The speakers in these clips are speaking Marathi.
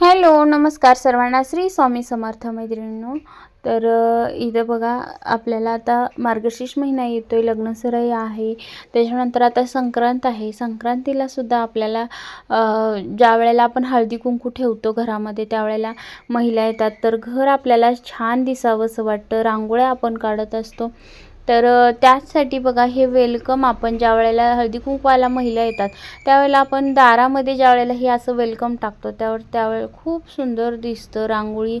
हॅलो नमस्कार सर्वांना. श्री स्वामी समर्थ मैत्रिणींनो तर इथं बघा आपल्याला आता मार्गशीर्ष महिना येतो आहे लग्नसराई आहे. त्याच्यानंतर आता संक्रांत आहे. संक्रांतीला सुद्धा आपल्याला ज्या वेळेला आपण हळदी कुंकू ठेवतो घरामध्ये त्यावेळेला महिला येतात. तर घर आपल्याला छान दिसावंसं वाटतं. रांगोळ्या आपण काढत असतो. तर त्याचसाठी बघा हे वेलकम आपण ज्या वेळेला हळदी कुंकवाला महिला येतात त्यावेळेला आपण दारामध्ये ज्या वेळेला हे असं वेलकम टाकतो त्यावर त्यावेळेला खूप सुंदर दिसतं रांगोळी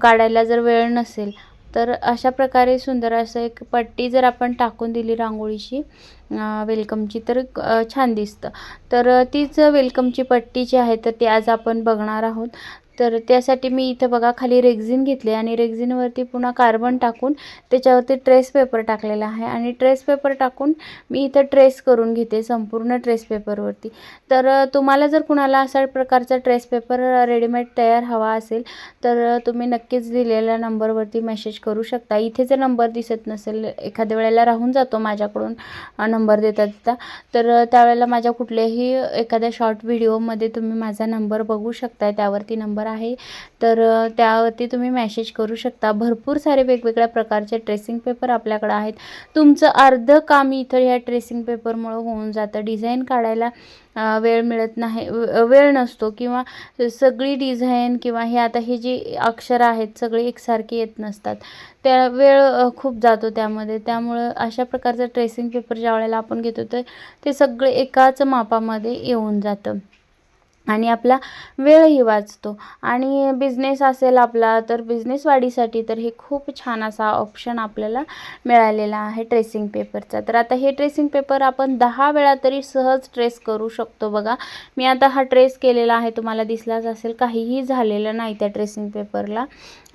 काढायला जर वेळ नसेल तर अशा प्रकारे सुंदर असं एक पट्टी जर आपण टाकून दिली रांगोळीची वेलकमची तर छान दिसतं. तर तीच वेलकमची पट्टी जी आहे तर ती आज आपण बघणार आहोत. तर त्यासाठी मी इथं बघा खाली रेक्झिन घेतली आणि रेक्झिनवरती पुन्हा कार्बन टाकून त्याच्यावरती ट्रेस पेपर टाकलेला आहे. आणि ट्रेस पेपर टाकून मी इथं ट्रेस करून घेते संपूर्ण ट्रेस पेपरवरती. तर तुम्हाला जर कुणाला असा प्रकारचा ट्रेस पेपर रेडीमेड तयार हवा असेल तर तुम्ही नक्कीच दिलेल्या नंबरवरती मेसेज करू शकता. इथे जर नंबर दिसत नसेल एखाद्या वेळेला राहून जातो माझ्याकडून नंबर देता देता. तर त्यावेळेला माझ्या कुठल्याही एखाद्या शॉर्ट व्हिडिओमध्ये तुम्ही माझा नंबर बघू शकता त्यावरती नंबर आहे. तर त्यावरती तुम्ही मॅसेज करू शकता. भरपूर सारे वेगवेगळ्या प्रकारचे ट्रेसिंग पेपर आपल्याकडे आहेत. तुमचं अर्धं काम इथं ह्या ट्रेसिंग पेपरमुळं होऊन जातं. डिझाईन काढायला वेळ मिळत नाही वेळ नसतो किंवा सगळी डिझाईन किंवा हे आता हे जी अक्षरं आहेत सगळी एकसारखी येत नसतात. त्या वेळ खूप जातो त्यामध्ये. त्यामुळं अशा प्रकारचं ट्रेसिंग पेपर ज्या वेळेला आपण घेतो तर ते सगळे एकाच मापामध्ये येऊन जातं. आणि आपला वेळही वाचतो. आणि बिझनेस असेल आपला तर बिझनेस वाढीसाठी तर हे खूप छान असा ऑप्शन आपल्याला मिळालेला आहे ट्रेसिंग पेपरचा तर आता हे ट्रेसिंग पेपर आपण दहा वेळा तरी सहज ट्रेस करू शकतो बघा. मी आता हा ट्रेस केलेला आहे तुम्हाला दिसलाच असेल काहीही झालेलं नाही त्या ट्रेसिंग पेपरला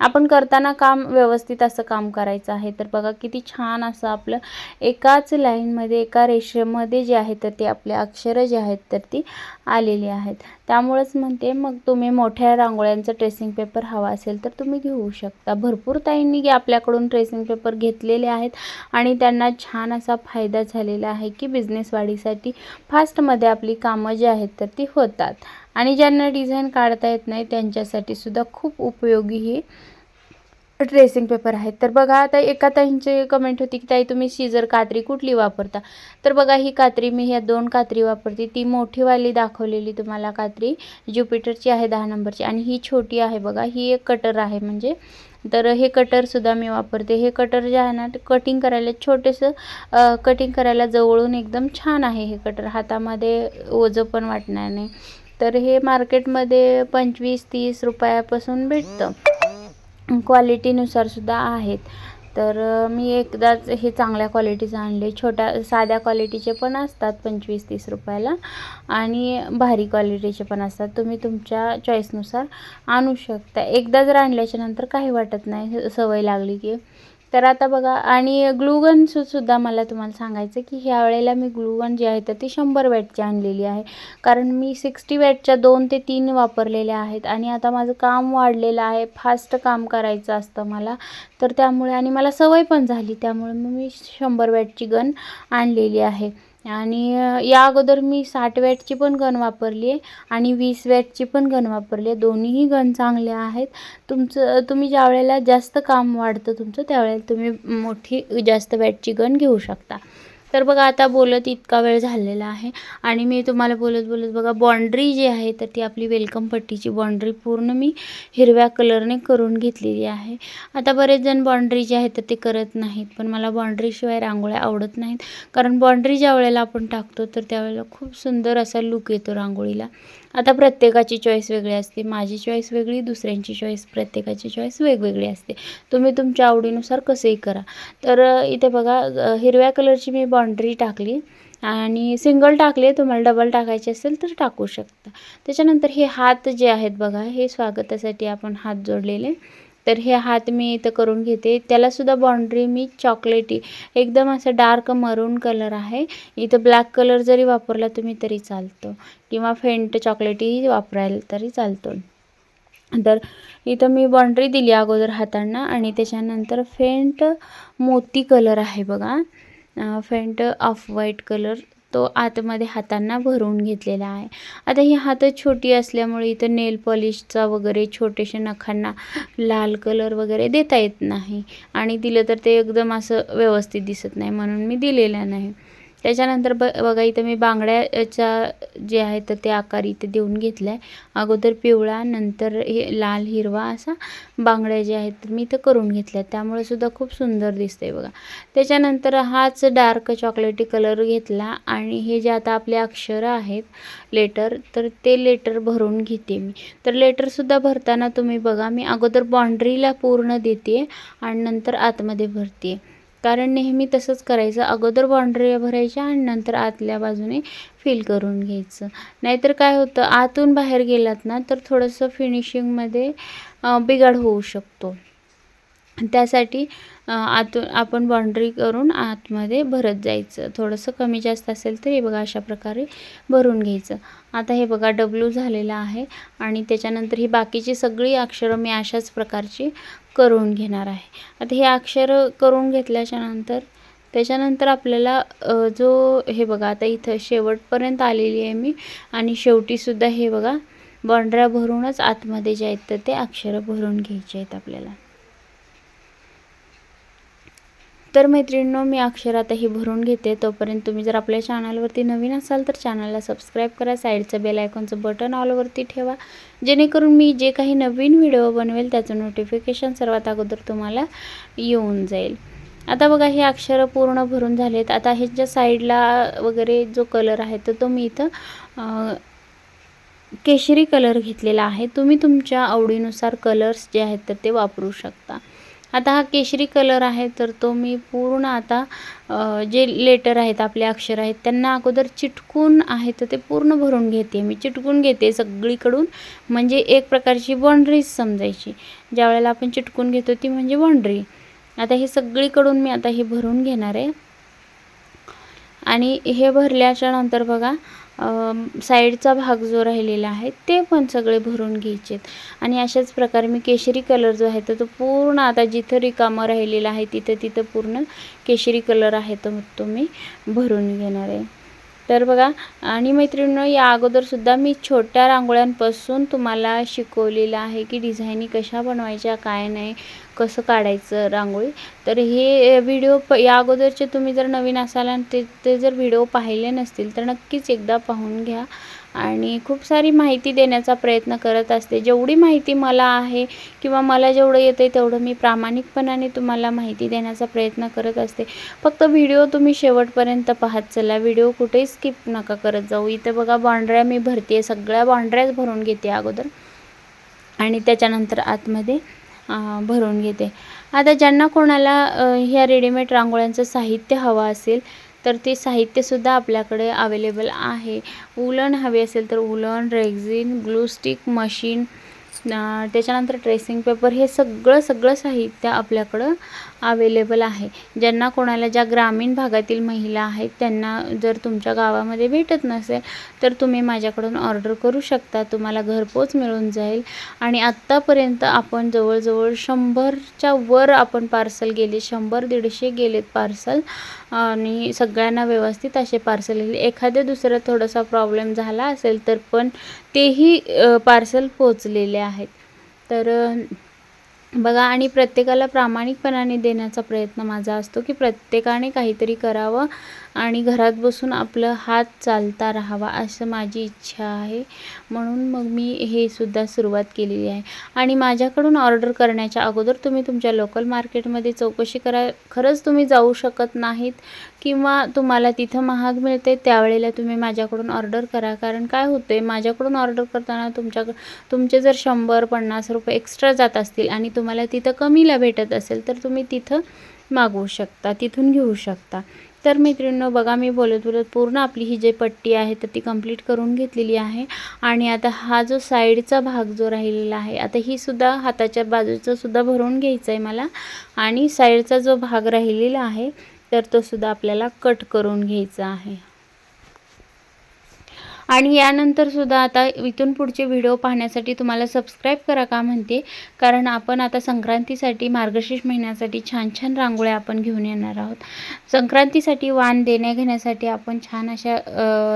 आपण करताना काम व्यवस्थित असं काम करायचं आहे. तर बघा किती छान असं आपलं एकाच लाईनमध्ये एका रेषेमध्ये जे आहे तर ते आपले अक्षरं जे आहेत तर ती आलेली आहेत. त्यामुळेच म्हणते मग तुम्ही मोठ्या रांगोळ्यांचं ट्रेसिंग पेपर हवा असेल तर तुम्ही घेऊ शकता. भरपूर ताईंनी आपल्याकडून ट्रेसिंग पेपर घेतलेले आहेत आणि त्यांना छान असा फायदा झालेला आहे की बिझनेस वाढीसाठी फास्टमध्ये आपली कामं जी आहेत तर ती होतात. आणि ज्यांना डिझाईन काढता येत नाही त्यांच्यासाठी सुद्धा खूप उपयोगी ही ट्रेसिंग पेपर आहेत. तर बघा आता एका ताईंची कमेंट होती की ताई तुम्ही सीझर कात्री कुठली वापरता? तर बघा ही कात्री मी ह्या दोन कात्री वापरते. ती मोठीवाली दाखवलेली तुम्हाला कात्री ज्युपिटरची आहे दहा नंबरची आणि ही छोटी आहे बघा ही एक कटर आहे म्हणजे. तर हे कटरसुद्धा मी वापरते. हे कटर जे आहे ना ते कटिंग करायला छोटेसं कटिंग करायला जवळून एकदम छान आहे हे कटर हातामध्ये ओझं पण वाटणार नाही. तर हे मार्केटमध्ये पंचवीस तीस रुपयापासून भेटतं. क्वालिटीनुसार सुद्धा आहेत. तर मी एकदाच हे चांगल्या क्वालिटीचं आणले. छोट्या साध्या क्वालिटीचे पण असतात पंचवीस तीस रुपयाला आणि भारी क्वालिटीचे पण असतात. तुम्ही तुमच्या चॉईसनुसार आणू शकता. एकदा जर आणल्याच्या नंतर काही वाटत नाही सवय लागली की तर आता बघा आणि ग्लुगन सुद्धा मला तुम्हाला सांगायचं की ह्या वेळेला मी ग्लुगन जी आहे तर ती शंभर वॅटची आणलेली आहे. कारण मी सिक्स्टी वॅटच्या दोन ते तीन वापरलेल्या आहेत आणि आता माझं काम वाढलेलं आहे फास्ट काम करायचं असतं मला. तर त्यामुळे आणि मला सवय पण झाली त्यामुळे मग मी शंभर वॅटची गन आणलेली आहे. आणि या अगोदर मी साठ वॅटची पण गन वापरली आहे आणि वीस वॅटची पण गन वापरली आहे दोन्हीही गन चांगल्या आहेत. तुमचं तुम्ही ज्या वेळेला जास्त काम वाढतं तुमचं त्यावेळेला तुम्ही मोठी जास्त वॅटची गन घेऊ शकता. तर बघा आता बोलत इतका वेळ झालेला आहे आणि मी तुम्हाला बोलत बोलत बघा बाँड्री जी आहे तर ती आपली वेलकम पट्टीची बाँड्री पूर्ण मी हिरव्या कलरने करून घेतलेली आहे. आता बरेच जण बाँड्री जी आहे तर ते करत नाहीत पण मला बाँड्रीशिवाय रांगोळ्या आवडत नाहीत. कारण बाँड्री ज्या वेळेला आपण टाकतो तर त्यावेळेला खूप सुंदर असा लुक येतो रांगोळीला. आता प्रत्येकाची चॉईस वेगळी असते. माझी चॉईस वेगळी दुसऱ्यांची चॉईस प्रत्येकाची चॉईस वेगवेगळी असते. तुम्ही तुमच्या आवडीनुसार कसंही करा. तर इथे बघा हिरव्या कलरची मी बाँड्री टाकली आणि सिंगल टाकले तुम्हाला डबल टाकायचे असेल तर टाकू शकता. त्याच्यानंतर हे हात जे आहेत बघा हे स्वागतासाठी आपण हात जोडलेले. तर हे हात मी इथं करून घेते. त्यालासुद्धा बाँड्री मी चॉकलेटी एकदम असं डार्क मरून कलर आहे. इथं ब्लॅक कलर जरी वापरला तुम्ही तरी चालतो. किंवा फेंट चॉकलेटी वापरायला तरी चालतो. तर इथं मी बाँड्री दिली अगोदर हातांना आणि त्याच्यानंतर फेंट मोती कलर आहे बघा. फेंट ऑफ व्हाईट कलर तो आतमध्ये हातांना भरून घेतलेला आहे. आता ही हातं छोटी असल्यामुळे इथं नेल पॉलिशचा वगैरे छोटेसे नखांना लाल कलर वगैरे देता येत नाही. आणि दिलं तर ते एकदम असं व्यवस्थित दिसत नाही म्हणून मी दिलेलं नाही. त्याच्यानंतर ब बघा इथं मी बांगड्याच्या जे आहे तर ते आकार इथे देऊन घेतला आहे अगोदर पिवळा नंतर हे लाल हिरवा असा बांगड्या जे आहेत तर मी इथं करून घेतल्या. त्यामुळे सुद्धा खूप सुंदर दिसतंय बघा. त्याच्यानंतर हाच डार्क चॉकलेटी कलर घेतला आणि हे जे आता आपले अक्षरं आहेत लेटर तर ते लेटर भरून घेते मी. तर लेटरसुद्धा भरताना तुम्ही बघा मी अगोदर बाँड्रीला पूर्ण देते आणि नंतर आतमध्ये भरते. कारण नेहमी तसंच करायचं. अगोदर बाँड्री भरायच्या आणि नंतर आतल्या बाजूने फिल करून घ्यायचं. नाहीतर काय होतं आतून बाहेर गेलात ना तर थोडंसं फिनिशिंगमध्ये बिघाड होऊ शकतो. त्यासाठी आतून आपण बाँड्री करून आतमध्ये भरत जायचं. थोडंसं कमी जास्त असेल तर हे बघा अशा प्रकारे भरून घ्यायचं. आता हे बघा डब्ल्यू झालेलं आहे आणि त्याच्यानंतर ही बाकीची सगळी अक्षरं मी अशाच प्रकारची करून घेणार आहे. आता हे अक्षर करून घेतल्याच्या नंतर त्याच्यानंतर आपल्याला जो हे बघा आता इथं शेवटपर्यंत आलेली आहे मी आणि शेवटीसुद्धा हे बघा बॉन्ड्र्या भरूनच आतमध्ये जे आहेत तर ते अक्षरं भरून घ्यायचे आहेत आपल्याला. तर मैत्रिणींनो मी अक्षर आता ही भरून घेते. तोपर्यंत तुम्ही जर आपल्या चॅनलवरती नवीन असाल तर चॅनलला सबस्क्राईब करा. साईडचं बेल आयकॉनचं बटन ऑलवरती ठेवा. जेणेकरून मी जे काही नवीन व्हिडिओ बनवेल त्याचं नोटिफिकेशन सर्वात अगोदर तुम्हाला येऊन जाईल. आता बघा हे अक्षरं पूर्ण भरून झालेत. आता ह्याच्या साईडला वगैरे जो कलर आहे तर तो मी इथं केशरी कलर घेतलेला आहे. तुम्ही तुमच्या आवडीनुसार कलर्स जे आहेत तर ते वापरू शकता. आता हा केशरी कलर आहे तर तो मी पूर्ण आता जे लेटर आहेत आपले अक्षर आहेत त्यांना अगोदर चिटकून आहे तर ते पूर्ण भरून घेते. मी चिटकून घेते सगळीकडून म्हणजे एक प्रकारची बाँड्रीज समजायची. ज्या वेळेला आपण चिटकून घेतो ती म्हणजे बाँड्री आता हे सगळीकडून मी आता हे भरून घेणार आहे. आणि हे भरल्याच्या नंतर बघा साईडचा भाग जो राहिलेला आहे ते पण सगळे भरून घ्यायचे आणि अशाच प्रकारे मी केशरी कलर जो आहे तर तो पूर्ण आता जिथं रिकामं राहिलेला आहे तिथं तिथं पूर्ण केशरी कलर आहे तो तो मी भरून घेणार आहे. तर बघा आणि मैत्रिणींनो या अगोदरसुद्धा मी छोट्या रांगोळ्यांपासून तुम्हाला शिकवलेलं आहे की डिझाईनी कशा बनवायच्या काय नाही कसं काढायचं रांगोळी. तर हे व्हिडिओ प या अगोदरचे तुम्ही जर नवीन असाल आणि ते ते जर व्हिडिओ पाहिले नसतील तर नक्कीच एकदा पाहून घ्या. आणि खूप सारी माहिती देण्याचा प्रयत्न करत असते. जेवढी माहिती मला आहे किंवा मला जेवढं येतं आहे तेवढं मी प्रामाणिकपणाने तुम्हाला माहिती देण्याचा प्रयत्न करत असते. फक्त व्हिडिओ तुम्ही शेवटपर्यंत पाहत चला. व्हिडिओ कुठेही स्किप नका करत जाऊ. इथं बघा बाँड्र्या मी भरते सगळ्या बाँड्र्याच भरून घेते अगोदर. आणि त्याच्यानंतर आतमध्ये भरून घेते. आता ज्यांना कोणाला ह्या रेडीमेड रांगोळ्यांचं साहित्य हवं असेल तर ते साहित्यसुद्धा आपल्याकडे अवेलेबल आहे. उलन हवे असेल तर woollen rexine glue stick machine त्याच्यानंतर ट्रेसिंग पेपर हे सगळं सगळं साहित्य आपल्याकडं अवेलेबल आहे. ज्यांना कोणाला ज्या ग्रामीण भागातील महिला आहेत त्यांना जर तुमच्या गावामध्ये भेटत नसेल तर तुम्ही माझ्याकडून ऑर्डर करू शकता. तुम्हाला घरपोच मिळून जाईल. आणि आत्तापर्यंत आपण जवळजवळ शंभरच्या वर आपण पार्सल गेले शंभर दीडशे गेलेत पार्सल आणि सगळ्यांना व्यवस्थित असे पार्सल गेले. एखाद्या दुसरा थोडासा प्रॉब्लेम झाला असेल तर पण तेही पार्सल पोचलेले आहे तर बघा आणि प्रत्येकाला प्रामाणिकपणाने देण्याचा प्रयत्न माझा असतो की प्रत्येकाने काहीतरी करावं. आणि घरात बसून आपलं हात चालता राहावा असं माझी इच्छा आहे. म्हणून मग मी हे सुद्धा सुरुवात केलेली आहे. आणि माझ्याकडून ऑर्डर करण्याच्या अगोदर तुम्ही तुमच्या लोकल मार्केटमध्ये चौकशी करा. खरंच तुम्ही जाऊ शकत नाहीत किंवा तुम्हाला तिथं महाग मिळते त्यावेळेला तुम्ही माझ्याकडून ऑर्डर करा. कारण काय होतं आहे माझ्याकडून ऑर्डर करताना तुमच्याकडं तुमचे जर शंभर पन्नास रुपये एक्स्ट्रा जात असतील आणि तुम्हाला तिथं कमीला भेटत असेल तर तुम्ही तिथं मागवू शकता तिथून घेऊ शकता. तर मैत्रिणींनो बघा मी बोलत बोलत पूर्ण आपली ही जी पट्टी आहे तर ती कंप्लीट करून घेतलेली आहे. आणि आता हा जो साईडचा भाग जो राहिलेला आहे आता ही सुद्धा हाताच्या बाजूचा सुद्धा भरून घ्यायचं आहे मला. आणि साईडचा जो भाग राहिलेला आहे तर तो सुद्धा आपल्याला कट करून घ्यायचा आहे. आणि यानंतरसुद्धा आता इथून पुढचे व्हिडिओ पाहण्यासाठी तुम्हाला सबस्क्राईब करा का म्हणते. कारण आपण आता संक्रांतीसाठी मार्गशीर्ष महिन्यासाठी छान छान रांगोळ्या आपण घेऊन येणार आहोत. संक्रांतीसाठी वाण देण्या घेण्यासाठी आपण छान अशा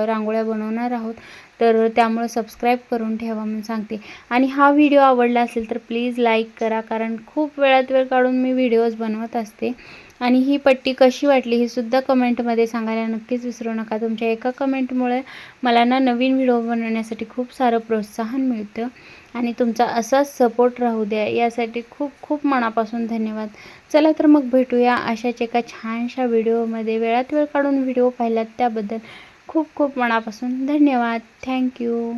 रांगोळ्या बनवणार आहोत. तर त्यामुळे सबस्क्राईब करून ठेवा म्हणून सांगते. आणि हा व्हिडिओ आवडला असेल तर प्लीज लाईक करा. कारण खूप वेळात वेळ काढून मी व्हिडिओज बनवत असते. आणि ही पट्टी कशी वाटली हे सुद्धा कमेंटमध्ये सांगायला नक्कीच विसरू नका. तुमच्या एका कमेंटमुळे मला ना नवीन व्हिडिओ बनवण्यासाठी खूप सारं प्रोत्साहन मिळतं आणि तुमचा असाच सपोर्ट राहू द्या यासाठी खूप खूप मनापासून धन्यवाद. चला तर मग भेटूया अशाच एका छानशा व्हिडिओमध्ये. वेळात वेळ काढून व्हिडिओ पाहिलात त्याबद्दल खूप खूप मनापासून धन्यवाद. थँक्यू.